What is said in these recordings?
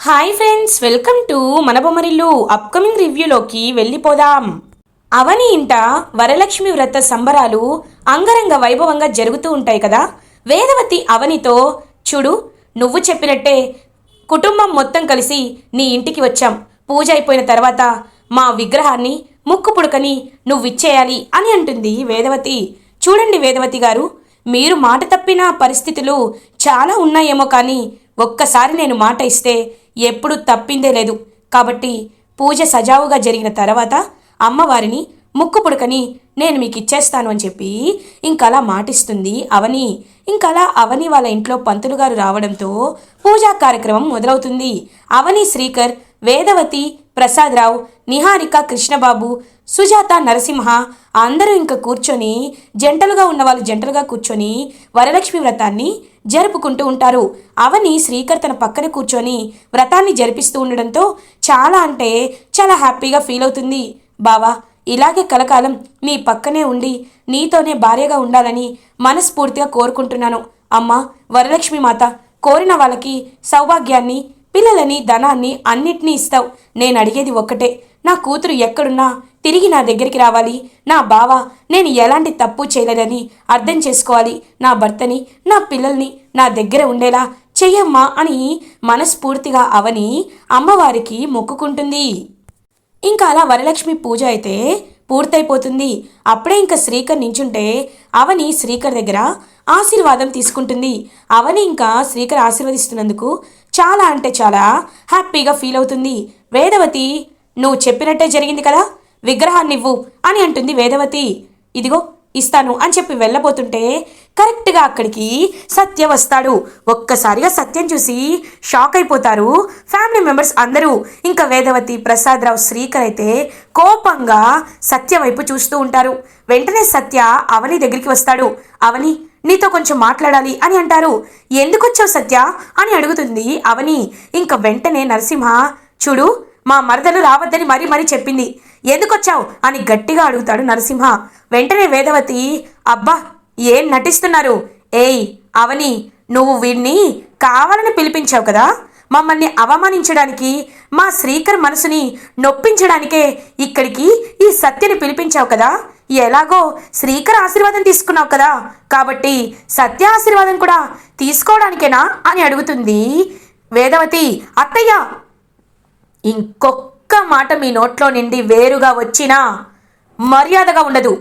Hi friends welcome to మన Bommarillu upcoming రివ్యూలోకి వెళ్ళిపోదాం. అవని ఇంట వరలక్ష్మి వ్రత సంబరాలు అంగరంగ వైభవంగా జరుగుతూ ఉంటాయి కదా? వేదవతి అవనితో చూడు నువ్వు చెప్పినట్టే కుటుంబం మొత్తం కలిసి నీ ఇంటికి వచ్చాం. పూజ అయిపోయిన తర్వాత మా విగ్రహాన్ని ముక్కు పుడకని నువ్విచ్చేయాలి అని అంటుంది వేదవతి. చూడండి వేదవతి గారు మీరు మాట తప్పిన పరిస్థితులు చాలా ఉన్నాయేమో కానీ ఒక్కసారి నేను మాట ఇస్తే ఎప్పుడు తప్పిందే లేదు. కాబట్టి పూజ సజావుగా జరిగిన తర్వాత అమ్మవారిని ముక్కు పుడకని నేను మీకు ఇచ్చేస్తాను అని చెప్పి ఇంకలా మాటిస్తుంది అవని. ఇంకలా అవని వాళ్ళ ఇంట్లో పంతులు గారు రావడంతో పూజా కార్యక్రమం మొదలవుతుంది. అవని శ్రీకర్ వేదవతి ప్రసాదరావు నిహారిక కృష్ణబాబు సుజాత నరసింహ అందరూ ఇంకా కూర్చొని జంటలుగా ఉన్న వాళ్ళు జంటలుగా కూర్చొని వరలక్ష్మి వ్రతాన్ని జరుపుకుంటూ ఉంటారు. అవని శ్రీకర్ తన పక్కన కూర్చొని వ్రతాన్ని జరిపిస్తూ ఉండడంతో చాలా అంటే చాలా హ్యాపీగా ఫీల్ అవుతుంది. బావా ఇలాగే కలకాలం నీ పక్కనే ఉండి నీతోనే భార్యగా ఉండాలని మనస్ఫూర్తిగా కోరుకుంటున్నాను. అమ్మ వరలక్ష్మి మాత కోరిన వాళ్ళకి సౌభాగ్యాన్ని పిల్లలని ధనాన్ని అన్నిటినీ ఇస్తావు. నేను అడిగేది ఒక్కటే. నా కూతురు ఎక్కడున్నా తిరిగి నా దగ్గరికి రావాలి. నా బావ నేను ఎలాంటి తప్పు చేయలేదని అర్థం చేసుకోవాలి. నా భర్తని నా పిల్లల్ని నా దగ్గర ఉండేలా చెయ్యమ్మా అని మనస్ఫూర్తిగా అవని అమ్మవారికి మొక్కుకుంటుంది. ఇంకా అలా వరలక్ష్మి పూజ అయితే పూర్తయిపోతుంది. అప్పుడే ఇంకా శ్రీకర్ నించుంటే అవని శ్రీకర్ దగ్గర ఆశీర్వాదం తీసుకుంటుంది. అవని ఇంకా శ్రీకర్ ఆశీర్వదిస్తున్నందుకు చాలా అంటే చాలా హ్యాపీగా ఫీల్ అవుతుంది. వేదవతి నువ్వు చెప్పినట్టే జరిగింది కదా? విగ్రహాన్ని ఇవ్వు అని అంటుంది వేదవతి. ఇదిగో ఇస్తాను అని చెప్పి వెళ్ళబోతుంటే కరెక్ట్గా అక్కడికి సత్య వస్తాడు. ఒక్కసారిగా సత్యం చూసి షాక్ అయిపోతారు ఫ్యామిలీ మెంబర్స్ అందరూ. ఇంకా వేదవతి ప్రసాదరావు శ్రీకర్ అయితే కోపంగా సత్య వైపు చూస్తూ ఉంటారు. వెంటనే సత్య అవని దగ్గరికి వస్తాడు. అవని నీతో కొంచెం మాట్లాడాలి అని అంటారు. ఎందుకు వచ్చావు సత్య? అని అడుగుతుంది అవని. ఇంక వెంటనే నరసింహ చూడు మా మరదలు రావద్దని మరీ మరీ చెప్పింది. ఎందుకొచ్చావు? అని గట్టిగా అడుగుతాడు నరసింహ. వెంటనే వేదవతి అబ్బా ఏం నటిస్తున్నారు? ఏయ్ అవని నువ్వు వీడిని కావాలని పిలిపించావు కదా. మమ్మల్ని అవమానించడానికి మా శ్రీకర్ మనసుని నొప్పించడానికే ఇక్కడికి ఈ సత్యని పిలిపించావు కదా. ఎలాగో శ్రీకర్ ఆశీర్వాదం తీసుకున్నావు కదా. కాబట్టి సత్య ఆశీర్వాదం కూడా తీసుకోవడానికేనా అని అడుగుతుంది వేదవతి. అత్తయ్య! ఇంకొక్క మాట మీ నోట్లో నుండి వేరుగా వచ్చినా మర్యాదగా ఉండదు.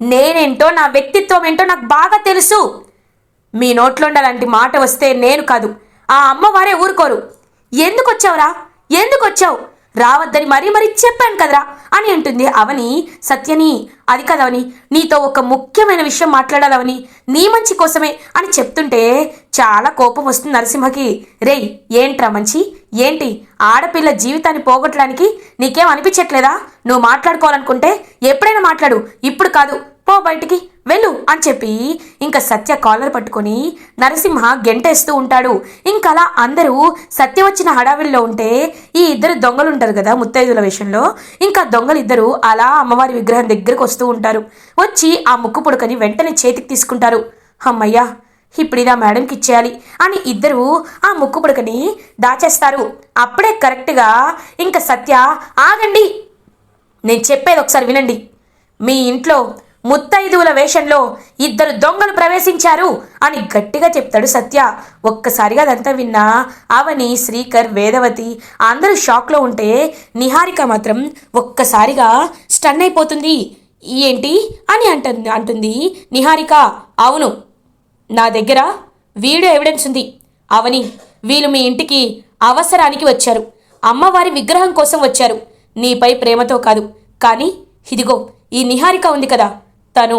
నేనేంటో నా వ్యక్తిత్వం ఏంటో నాకు బాగా తెలుసు. మీ నోట్లో అలాంటి మాట వస్తే నేను కాదు. ఆ అమ్మవారే ఊరుకోరు. ఎందుకు వచ్చావురా ఎందుకు వచ్చావు రావద్దని మరీ మరీ చెప్పాను కదరా అని అంటుంది అవని. సత్యని అది కదవని నీతో ఒక ముఖ్యమైన విషయం మాట్లాడాలవని నీ మంచి కోసమే అని చెప్తుంటే చాలా కోపం వస్తుంది నరసింహకి. రేయ్ ఏంట్రా మంచి? ఏంటి? ఆడపిల్ల జీవితాన్ని పోగొట్టడానికి నీకేం అనిపించట్లేదా? నువ్వు మాట్లాడుకోవాలనుకుంటే ఎప్పుడైనా మాట్లాడు. ఇప్పుడు కాదు పో బయటికి. వెళ్ళు అని చెప్పి ఇంకా సత్య కాలర్ పట్టుకొని నరసింహ గెంటేస్తూ ఉంటాడు. ఇంకా అలా అందరూ సత్య వచ్చిన హడావిడిలో ఉంటే ఈ ఇద్దరు దొంగలు ఉంటారు కదా ముత్తైదుల విషయంలో ఇంకా దొంగలు ఇద్దరు అలా అమ్మవారి విగ్రహం దగ్గరకు వస్తూ ఉంటారు. వచ్చి ఆ ముక్కు పుడకని వెంటనే చేతికి తీసుకుంటారు. అమ్మయ్యా ఇప్పుడు ఇదా మేడంకి ఇచ్చేయాలి అని ఇద్దరు ఆ ముక్కు పుడకని దాచేస్తారు. అప్పుడే కరెక్ట్గా ఇంకా సత్య ఆగండి నేను చెప్పేది ఒకసారి వినండి. మీ ఇంట్లో ముత్తైదువుల వేషంలో ఇద్దరు దొంగలు ప్రవేశించారు అని గట్టిగా చెప్తాడు సత్య. ఒక్కసారిగా అదంతా విన్నా అవని శ్రీకర్ వేదవతి అందరూ షాక్లో ఉంటే నిహారిక మాత్రం ఒక్కసారిగా స్టన్ అయిపోతుంది. ఏంటి అని అంటుంది అంటుంది నిహారిక. అవును నా దగ్గర వీడియో ఎవిడెన్స్ ఉంది. అవని వీళ్ళు మీ ఇంటికి అవసరానికి వచ్చారు. అమ్మవారి విగ్రహం కోసం వచ్చారు. నీపై ప్రేమతో కాదు. కానీ ఇదిగో ఈ నిహారిక ఉంది కదా. తను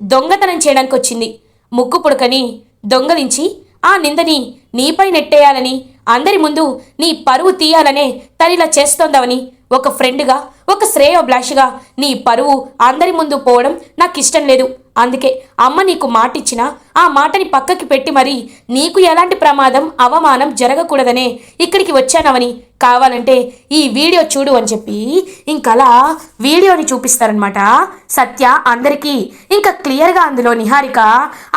దొంగతనం చేయడానికి వచ్చింది ముక్కు పుడకని దొంగలించి ఆ నిందని నీపై నెట్టేయాలని అందరి ముందు నీ పరువు తీయాలనే తనిలా చేస్తోందవని ఒక ఫ్రెండ్గా ఒక శ్రేయోభిలాషిగా నీ పరువు అందరి ముందు పోవడం నాకు ఇష్టం లేదు. అందుకే అమ్మ నీకు మాటిచ్చినా ఆ మాటని పక్కకి పెట్టి మరి నీకు ఎలాంటి ప్రమాదం అవమానం జరగకూడదనే ఇక్కడికి వచ్చానవని. కావాలంటే ఈ వీడియో చూడు అని చెప్పి ఇంకలా వీడియోని చూపిస్తారనమాట సత్య అందరికీ. ఇంకా క్లియర్గా అందులో నిహారిక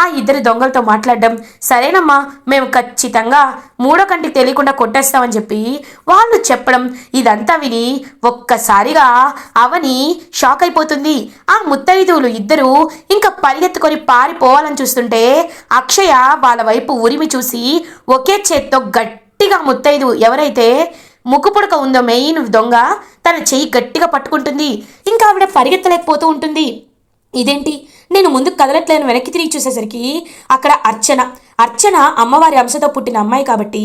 ఆ ఇద్దరు దొంగలతో మాట్లాడడం. సరేనమ్మా మేము ఖచ్చితంగా మూడో కంటికి తెలియకుండా కొట్టేస్తామని చెప్పి వాళ్ళు చెప్పడం. ఇదంతా విని ఒక్కసారిగా అవని షాక్ అయిపోతుంది. ఆ ముత్తైదువులు ఇద్దరు ఇంకా పరిగెత్తుకొని పారిపోవాలని చూస్తుంటే అక్షయ వాళ్ళ వైపు ఉరిమి చూసి ఒకే చేత్తో గట్టిగా ముత్తైదు. ఎవరైతే ముక్కుపుడక ఉందో మెయిన్ దొంగ తన చెయ్యి గట్టిగా పట్టుకుంటుంది. ఇంకా ఆవిడ పరిగెత్తలేకపోతూ ఉంటుంది. ఇదేంటి? నేను ముందుకు కదలట్లేను వెనక్కి తిరిగి చూసేసరికి అక్కడ అర్చన. అర్చన అమ్మవారి అంశతో పుట్టిన అమ్మాయి కాబట్టి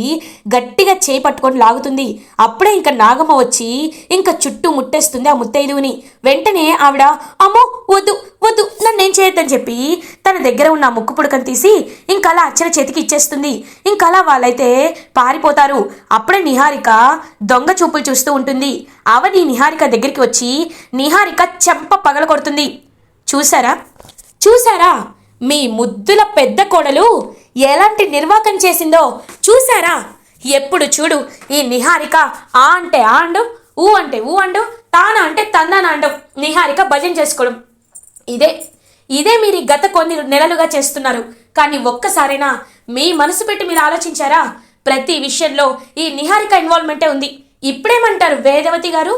గట్టిగా చేయి పట్టుకొని లాగుతుంది. అప్పుడే ఇంకా నాగమ్మ వచ్చి ఇంకా చుట్టూ ముట్టేస్తుంది ఆ ముత్తైదువుని. వెంటనే ఆవిడ అమ్మో వద్దు వద్దు నన్నేం చేయొద్దని చెప్పి తన దగ్గర ఉన్న ముక్కు పుడకను తీసి ఇంకా అలా అర్చన చేతికి ఇచ్చేస్తుంది. ఇంకా అలా వాళ్ళైతే పారిపోతారు. అప్పుడే నిహారిక దొంగ చూపులు చూస్తూ ఉంటుంది. అవని నిహారిక దగ్గరికి వచ్చి నిహారిక చెంప పగల కొడుతుంది చూసారా చూసారా మీ ముద్దుల పెద్ద కోడలు ఎలాంటి నిర్వాకం చేసిందో చూసారా ఎప్పుడు చూడు ఈ నిహారిక ఆ అంటే ఆ అండు ఊ అంటే ఊ అండు తాన అంటే తన్నాన అండు. నిహారిక భజన చేసుకోవడం. ఇదే ఇదే మీరు గత కొన్ని నెలలుగా చేస్తున్నారు. కానీ ఒక్కసారైనా మీ మనసు పెట్టి మీరు ఆలోచించారా? ప్రతి విషయంలో ఈ నిహారిక ఇన్వాల్వ్మెంటే ఉంది. ఇప్పుడేమంటారు వేదవతి గారు?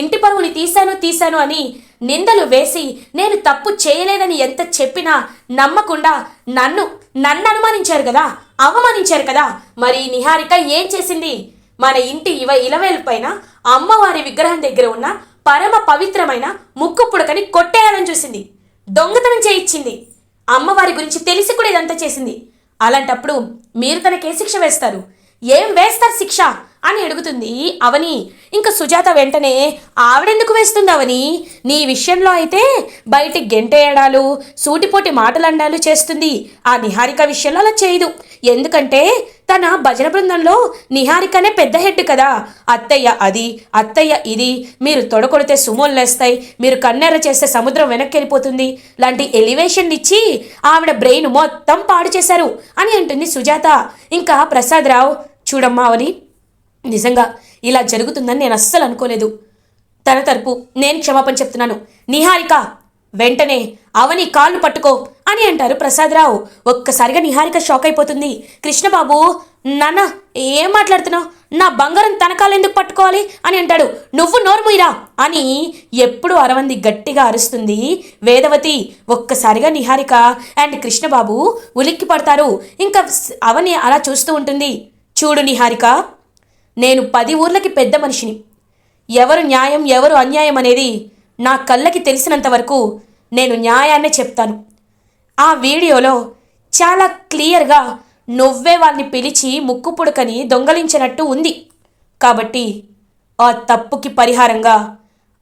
ఇంటి పరువుని తీశాను తీశాను అని నిందలు వేసి నేను తప్పు చేయలేదని ఎంత చెప్పినా నమ్మకుండా నన్ను నన్ను అనుమానించారు కదా అవమానించారు కదా. మరి నిహారిక ఏం చేసింది? మన ఇంటి ఇవ ఇలవేలు పైన అమ్మవారి విగ్రహం దగ్గర ఉన్న పరమ పవిత్రమైన ముక్కు పుడకని కొట్టేయాలని చూసింది. దొంగతనం చేయించింది. అమ్మవారి గురించి తెలిసి కూడా ఇదంతా చేసింది. అలాంటప్పుడు మీరు తనకే శిక్ష వేస్తారు? ఏం వేస్తారు శిక్ష? అని అడుగుతుంది అవని. ఇంకా సుజాత వెంటనే ఆవిడెందుకు వేస్తుంది అవని? నీ విషయంలో అయితే బయటికి గెంటేయడాలు సూటిపోటి మాటలండాలు చేస్తుంది. ఆ నిహారిక విషయంలో అలా చేయదు. ఎందుకంటే తన భజన బృందంలో నిహారికనే పెద్ద హెడ్ కదా. అత్తయ్య అది అత్తయ్య ఇది. మీరు తొడకొడితే సుమోలు లేస్తాయి. మీరు కన్నెర చేస్తే సముద్రం వెనక్కి వెళ్ళిపోతుంది. లాంటి ఎలివేషన్ ఇచ్చి ఆవిడ బ్రెయిన్ మొత్తం పాడు చేశారు అని అంటుంది సుజాత. ఇంకా ప్రసాదరావు చూడమ్మా అవని నిజంగా ఇలా జరుగుతుందని నేను అస్సలు అనుకోలేదు. తన తరపు నేను క్షమాపణ చెప్తున్నాను. నిహారిక వెంటనే అవని కాళ్ళు పట్టుకో అని అంటారు ప్రసాదరావు. ఒక్కసారిగా నిహారిక షాక్ అయిపోతుంది. కృష్ణబాబు నాన్న ఏం మాట్లాడుతున్నావు? నా బంగారం తనకాలు ఎందుకు పట్టుకోవాలి అని అంటాడు. నువ్వు నోరుముయిరా అని ఎప్పుడు అరవంది గట్టిగా అరుస్తుంది వేదవతి. ఒక్కసారిగా నిహారిక అండ్ కృష్ణబాబు ఉలిక్కి పడతారు ఇంకా అవని అలా చూస్తూ ఉంటుంది. చూడు నిహారిక. నేను పది ఊర్లకి పెద్ద మనిషిని. ఎవరు న్యాయం ఎవరు అన్యాయం అనేది నా కళ్ళకి తెలిసినంత వరకు నేను న్యాయాన్నే చెప్తాను. ఆ వీడియోలో చాలా క్లియర్గా నువ్వే వాళ్ళని పిలిచి ముక్కు పుడకని దొంగలించినట్టు ఉంది. కాబట్టి ఆ తప్పుకి పరిహారంగా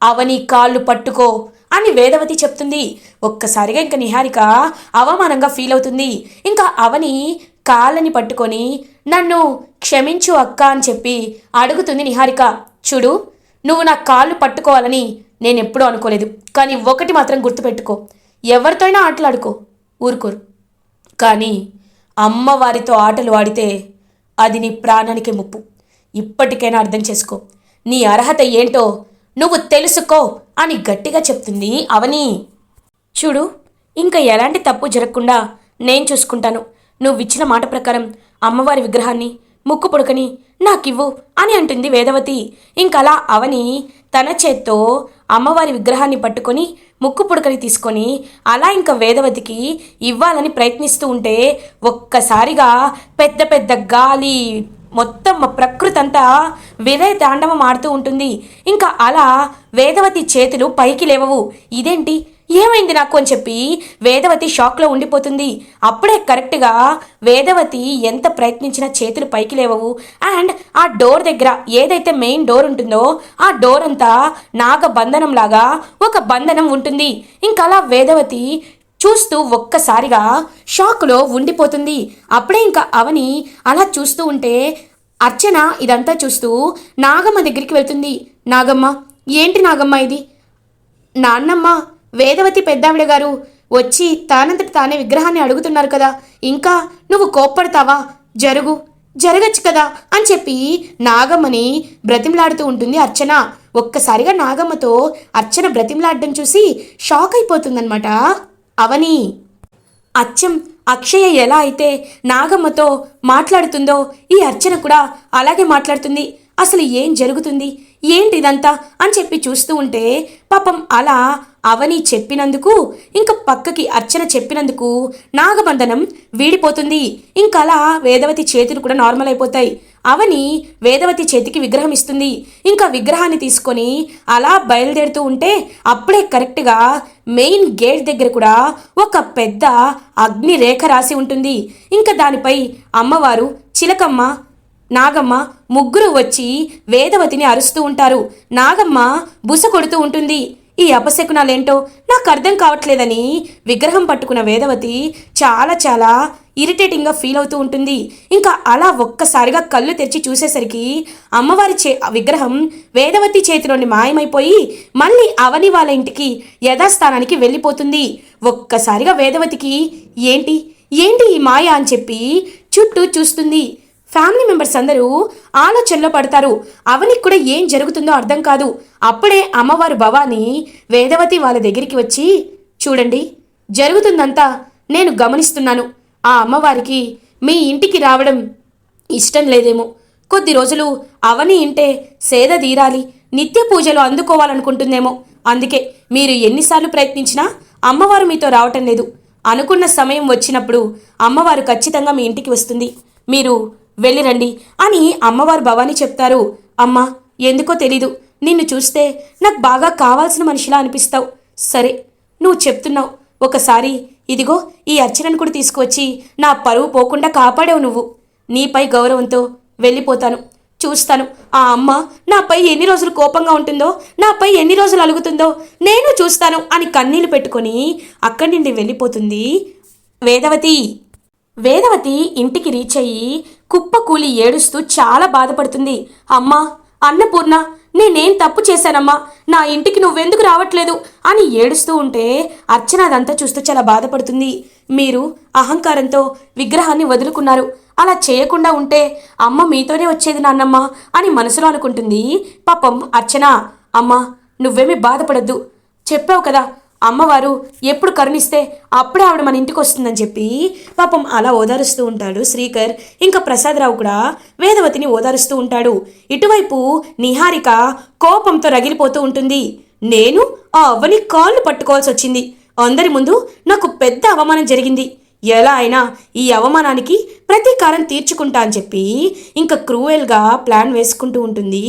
అవని కాళ్ళు పట్టుకో అని వేదవతి చెప్తుంది. ఒక్కసారిగా ఇంకా నిహారిక అవమానంగా ఫీల్ అవుతుంది. ఇంకా అవని కాళ్ళని పట్టుకొని నన్ను క్షమించు అక్క అని చెప్పి అడుగుతుంది నిహారిక. చూడు నువ్వు నా కాళ్ళు పట్టుకోవాలని నేను ఎప్పుడూ అనుకోలేదు. కానీ ఒకటి మాత్రం గుర్తుపెట్టుకో. ఎవరితో అయినా ఆటలాడుకో. ఊరుకోరు. కానీ అమ్మవారితో ఆటలు ఆడితే అది నీ ప్రాణానికి ముప్పు. ఇప్పటికైనా అర్థం చేసుకో. నీ అర్హత ఏంటో నువ్వు తెలుసుకో అని గట్టిగా చెప్తుంది అవని. చూడు ఇంకా ఎలాంటి తప్పు జరగకుండా నేను చూసుకుంటాను. నువ్వు ఇచ్చిన మాట ప్రకారం అమ్మవారి విగ్రహాన్ని ముక్కు పుడకని నాకివ్వు అని అంటుంది వేదవతి. ఇంకలా అవని తన చేత్తో అమ్మవారి విగ్రహాన్ని పట్టుకొని ముక్కు పుడకని తీసుకొని అలా ఇంకా వేదవతికి ఇవ్వాలని ప్రయత్నిస్తూ ఉంటే ఒక్కసారిగా పెద్ద పెద్ద గాలి మొత్తం ప్రకృతి అంతా విలయ తాండవం ఆడుతూ ఉంటుంది. ఇంకా అలా వేదవతి చేతులు పైకి లేవవు. ఇదేంటి? ఏమైంది నాకు అని చెప్పి వేదవతి షాక్లో ఉండిపోతుంది. అప్పుడే కరెక్ట్గా వేదవతి ఎంత ప్రయత్నించినా చేతులు పైకి లేవవు. అండ్ ఆ డోర్ దగ్గర ఏదైతే మెయిన్ డోర్ ఉంటుందో ఆ డోర్ అంతా నాగ బంధనం లాగా ఒక బంధనం ఉంటుంది. ఇంకా అలా వేదవతి చూస్తూ ఒక్కసారిగా షాక్లో ఉండిపోతుంది. అప్పుడే ఇంకా అవని అలా చూస్తూ ఉంటే అర్చన ఇదంతా చూస్తూ నాగమ్మ దగ్గరికి వెళ్తుంది. నాగమ్మ ఏంటి నాగమ్మ ఇది? నాన్నమ్మ వేదవతి పెద్దావిడ గారు వచ్చి తానంతటి తానే విగ్రహాన్ని అడుగుతున్నారు కదా ఇంకా నువ్వు కోప్పడతావా? జరుగు జరగచ్చు కదా అని చెప్పి నాగమ్మని బ్రతిమలాడుతూ ఉంటుంది అర్చన. ఒక్కసారిగా నాగమ్మతో అర్చన బ్రతిమలాడడం చూసి షాక్ అయిపోతుందన్నమాట. అవని అచ్చం అక్షయ ఎలా అయితే నాగమ్మతో మాట్లాడుతుందో ఈ అర్చన కూడా అలాగే మాట్లాడుతుంది. అసలు ఏం జరుగుతుంది? ఏంటి ఇదంతా అని చెప్పి చూస్తూ ఉంటే పాపం అలా అవని చెప్పినందుకు ఇంకా పక్కకి అర్చన చెప్పినందుకు నాగబంధనం వీడిపోతుంది. ఇంకా అలా వేదవతి చేతులు కూడా నార్మల్ అయిపోతాయి. అవని వేదవతి చేతికి విగ్రహం ఇస్తుంది. ఇంకా విగ్రహాన్ని తీసుకొని అలా బయలుదేరుతూ ఉంటే అప్పుడే కరెక్ట్గా మెయిన్ గేట్ దగ్గర కూడా ఒక పెద్ద అగ్ని రేఖ రాసి ఉంటుంది. ఇంకా దానిపై అమ్మవారు చిలకమ్మ నాగమ్మ ముగ్గురు వచ్చి వేదవతిని అరుస్తూ ఉంటారు. నాగమ్మ బుస కొడుతూ ఉంటుంది. ఈ అపశకునాలేంటో నాకు అర్థం కావట్లేదని విగ్రహం పట్టుకున్న వేదవతి చాలా చాలా ఇరిటేటింగ్గా ఫీల్ అవుతూ ఉంటుంది. ఇంకా అలా ఒక్కసారిగా కళ్ళు తెరిచి చూసేసరికి అమ్మవారి చే విగ్రహం వేదవతి చేతిలోని మాయమైపోయి మళ్ళీ అవని వాళ్ళ ఇంటికి యథాస్థానానికి వెళ్ళిపోతుంది. ఒక్కసారిగా వేదవతికి ఏంటి? ఏంటి ఈ మాయ? అని చెప్పి చుట్టూ చూస్తుంది. ఫ్యామిలీ మెంబర్స్ అందరూ ఆలోచనలో పడతారు. అవనికి కూడా ఏం జరుగుతుందో అర్థం కాదు. అప్పుడే అమ్మవారు భవాని వేదవతి వాళ్ళ దగ్గరికి వచ్చి చూడండి జరుగుతుందంతా నేను గమనిస్తున్నాను. ఆ అమ్మవారికి మీ ఇంటికి రావడం ఇష్టం లేదేమో. కొద్ది రోజులు అవని ఇంటే సేద తీరాలి. నిత్య పూజలు అందుకోవాలనుకుంటుందేమో. అందుకే మీరు ఎన్నిసార్లు ప్రయత్నించినా అమ్మవారు మీతో రావటం లేదు. అనుకున్న సమయం వచ్చినప్పుడు అమ్మవారు ఖచ్చితంగా మీ ఇంటికి వస్తుంది. మీరు వెళ్ళిరండి అని అమ్మవారు భవాని చెప్తారు. అమ్మా ఎందుకో తెలీదు. నిన్ను చూస్తే నాకు బాగా కావాల్సిన మనిషిలా అనిపిస్తావు. సరే నువ్వు చెప్తున్నావు. ఒకసారి ఇదిగో ఈ అర్చనను కూడా తీసుకువచ్చి నా పరువు పోకుండా కాపాడావు నువ్వు. నీపై గౌరవంతో వెళ్ళిపోతాను. చూస్తాను. ఆ అమ్మ నాపై ఎన్ని రోజులు కోపంగా ఉంటుందో నాపై ఎన్ని రోజులు అలుగుతుందో నేను చూస్తాను అని కన్నీళ్ళు పెట్టుకొని అక్కడి నుండి వెళ్ళిపోతుంది వేదవతి. వేదవతి ఇంటికి రీచ్ అయ్యి కుప్పకూలి ఏడుస్తూ చాలా బాధపడుతుంది. అమ్మా అన్నపూర్ణ నేనేం తప్పు చేశానమ్మా? నా ఇంటికి నువ్వెందుకు రావట్లేదు? అని ఏడుస్తూ ఉంటే అర్చన అదంతా చూస్తూ చాలా బాధపడుతుంది. మీరు అహంకారంతో విగ్రహాన్ని వదులుకున్నారు. అలా చేయకుండా ఉంటే అమ్మ మీతోనే వచ్చేది నాన్నమ్మ అని మనసులో అనుకుంటుంది. పాపం అర్చన అమ్మ నువ్వేమీ బాధపడద్దు. చెప్పావు కదా అమ్మవారు ఎప్పుడు కరుణిస్తే అప్పుడే ఆవిడ మన ఇంటికి వస్తుందని చెప్పి పాపం అలా ఓదారుస్తూ ఉంటాడు శ్రీకర్. ఇంకా ప్రసాదరావు కూడా వేదవతిని ఓదారుస్తూ ఉంటాడు. ఇటువైపు నిహారిక కోపంతో రగిలిపోతూ ఉంటుంది. నేను ఆ అవ్వని కాళ్ళు పట్టుకోవాల్సి వచ్చింది. అందరి ముందు నాకు పెద్ద అవమానం జరిగింది. ఎలా అయినా ఈ అవమానానికి ప్రతీకారం తీర్చుకుంటా అని చెప్పి ఇంకా క్రూయల్గా ప్లాన్ వేసుకుంటూ ఉంటుంది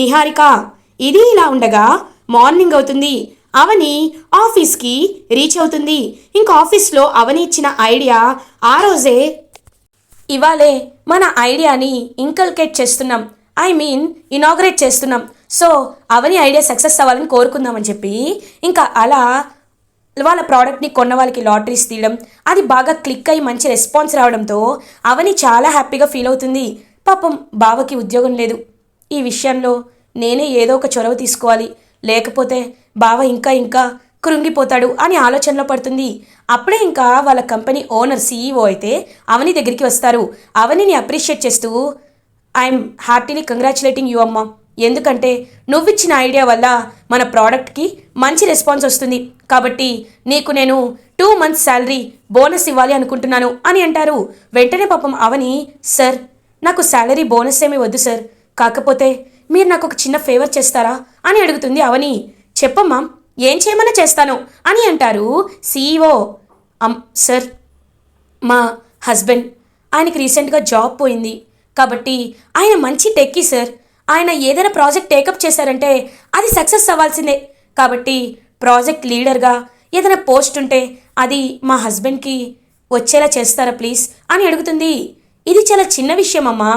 నిహారిక. ఇది ఇలా ఉండగా మార్నింగ్ అవుతుంది. అవని ఆఫీస్కి రీచ్ అవుతుంది. ఇంకా ఆఫీస్లో అవని ఇచ్చిన ఐడియా ఆ రోజే ఇవాళే మన ఐడియాని ఇంకల్కేట్ చేస్తున్నాం. ఐ మీన్ ఇనాగ్రేట్ చేస్తున్నాం. సో అవని ఐడియా సక్సెస్ అవ్వాలని కోరుకుందామని చెప్పి ఇంకా అలా వాళ్ళ ప్రోడక్ట్ని కొన్న వాళ్ళకి లాటరీస్ తీయడం అది బాగా క్లిక్ అయ్యి మంచి రెస్పాన్స్ రావడంతో అవని చాలా హ్యాపీగా ఫీల్ అవుతుంది. పాపం బావకి ఉద్యోగం లేదు. ఈ విషయంలో నేనే ఏదో ఒక చొరవ తీసుకోవాలి. లేకపోతే బావ ఇంకా ఇంకా కృంగిపోతాడు అని ఆలోచనలో పడుతుంది. అప్పుడే ఇంకా వాళ్ళ కంపెనీ ఓనర్ సీఈఓ అయితే అవని దగ్గరికి వస్తారు. అవనిని అప్రిషియేట్ చేస్తూ ఐఎమ్ హ్యాపీలీ కంగ్రాచులేటింగ్ యూ అమ్మ. ఎందుకంటే నువ్విచ్చిన ఐడియా వల్ల మన ప్రోడక్ట్కి మంచి రెస్పాన్స్ వస్తుంది. కాబట్టి నీకు నేను టూ మంత్స్ శాలరీ బోనస్ ఇవ్వాలి అనుకుంటున్నాను అని అంటారు. వెంటనే పాపం అవని సార్ నాకు శాలరీ బోనస్ ఏమీ వద్దు సార్. కాకపోతే మీరు నాకు ఒక చిన్న ఫేవర్ చేస్తారా? అని అడుగుతుంది అవని. చెప్పమ్మా ఏం చేయమన్నా చేస్తాను అని అంటారు సీఈఓ అమ్ సార్ మా హస్బెండ్. ఆయనకి రీసెంట్గా జాబ్ పోయింది. కాబట్టి ఆయన మంచి టెక్కీ సార్. ఆయన ఏదైనా ప్రాజెక్ట్ టేకప్ చేశారంటే అది సక్సెస్ అవ్వాల్సిందే. కాబట్టి ప్రాజెక్ట్ లీడర్గా ఏదైనా పోస్ట్ ఉంటే అది మా హస్బెండ్కి వచ్చేలా చేస్తారా ప్లీజ్ అని అడుగుతుంది. ఇది చాలా చిన్న విషయం అమ్మా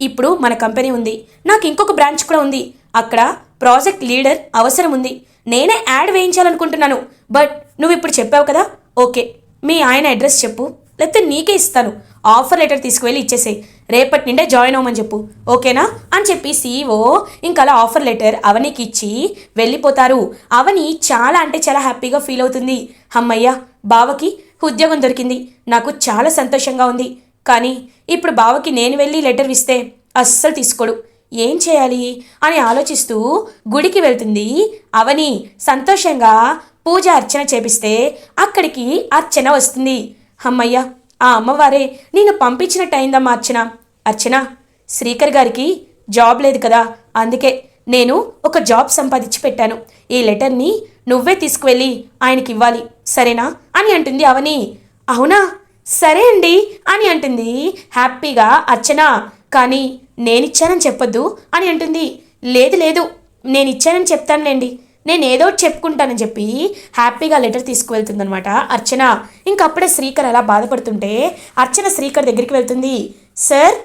ఇప్పుడు మన కంపెనీ ఉంది. నాకు ఇంకొక బ్రాంచ్ కూడా ఉంది. అక్కడ ప్రాజెక్ట్ లీడర్ అవసరం ఉంది నేనే యాడ్ వేయించాలనుకుంటున్నాను. బట్ నువ్వు ఇప్పుడు చెప్పావు కదా? ఓకే. మీ ఆయన అడ్రస్ చెప్పు. లేకపోతే నీకే ఇస్తాను. ఆఫర్ లెటర్ తీసుకువెళ్ళి ఇచ్చేసేయి. రేపటి నుండే జాయిన్ అవ్వమని చెప్పు. ఓకేనా? అని చెప్పి సీఈఓ ఇంకా అలా ఆఫర్ లెటర్ అవనికి ఇచ్చి వెళ్ళిపోతారు. అవని చాలా అంటే చాలా హ్యాపీగా ఫీల్ అవుతుంది. అమ్మయ్య బావకి ఉద్యోగం దొరికింది. నాకు చాలా సంతోషంగా ఉంది. కానీ ఇప్పుడు బావకి నేను వెళ్ళి లెటర్ ఇస్తే అస్సలు తీసుకోడు. ఏం చేయాలి అని ఆలోచిస్తూ గుడికి వెళ్తుంది. అవని సంతోషంగా పూజ అర్చన చేపిస్తే అక్కడికి అర్చన వస్తుంది. అమ్మయ్య ఆ అమ్మవారే నేను పంపించినట్టు అయిందమ్మా అర్చన? అర్చన శ్రీకర్ గారికి జాబ్ లేదు కదా అందుకే నేను ఒక జాబ్ సంపాదించి పెట్టాను. ఈ లెటర్ని నువ్వే తీసుకువెళ్ళి ఆయనకి ఇవ్వాలి సరేనా? అని అంటుంది అవని. అవునా? సరే అండి అని అంటుంది. హ్యాపీగా అర్చన కానీ నేనిచ్చానని చెప్పొద్దు అని అంటుంది. లేదు లేదు నేను ఇచ్చానని చెప్తానులేండి. నేను ఏదో చెప్పుకుంటానని చెప్పి హ్యాపీగా లెటర్ తీసుకువెళ్తుందనమాట అర్చన ఇంకప్పుడే శ్రీకర్ అలా బాధపడుతుంటే అర్చన శ్రీకర్ దగ్గరికి వెళ్తుంది. సార్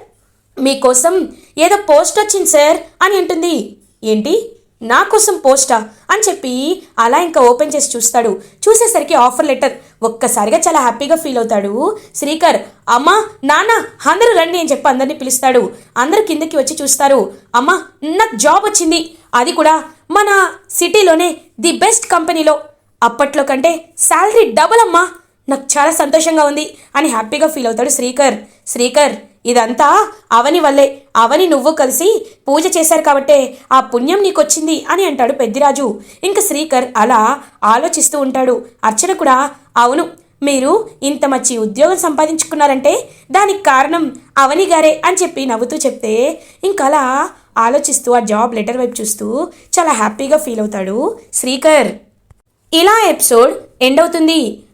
మీకోసం ఏదో పోస్ట్ వచ్చింది సార్ అని అంటుంది. ఏంటి? నా కోసం పోస్టా అని చెప్పి అలా ఇంకా ఓపెన్ చేసి చూస్తాడు. చూసేసరికి ఆఫర్ లెటర్. ఒక్కసారిగా చాలా హ్యాపీగా ఫీల్ అవుతాడు. శ్రీకర్ అమ్మా నాన్న అందరూ రండి అని చెప్పి అందరినీ పిలుస్తాడు. అందరు కిందకి వచ్చి చూస్తారు. అమ్మా నాకు జాబ్ వచ్చింది. అది కూడా మన సిటీలోనే ది బెస్ట్ కంపెనీలో. అప్పట్లో కంటే శాలరీ డబుల్ అమ్మా. నాకు చాలా సంతోషంగా ఉంది అని హ్యాపీగా ఫీల్ అవుతాడు శ్రీకర్. శ్రీకర్ ఇదంతా అవని వల్లే. అవని నువ్వు కలిసి పూజ చేశారు కాబట్టే ఆ పుణ్యం నీకొచ్చింది అని అంటాడు పెద్దిరాజు. ఇంక శ్రీకర్ అలా ఆలోచిస్తూ ఉంటాడు. అర్చన కూడా అవును మీరు ఇంత మంచి ఉద్యోగం సంపాదించుకున్నారంటే దానికి కారణం అవని గారే అని చెప్పి నవ్వుతూ చెప్తే ఇంకలా ఆలోచిస్తూ ఆ జాబ్ లెటర్ వైపు చూస్తూ చాలా హ్యాపీగా ఫీల్ అవుతాడు శ్రీకర్. ఇలా ఎపిసోడ్ ఎండ్ అవుతుంది.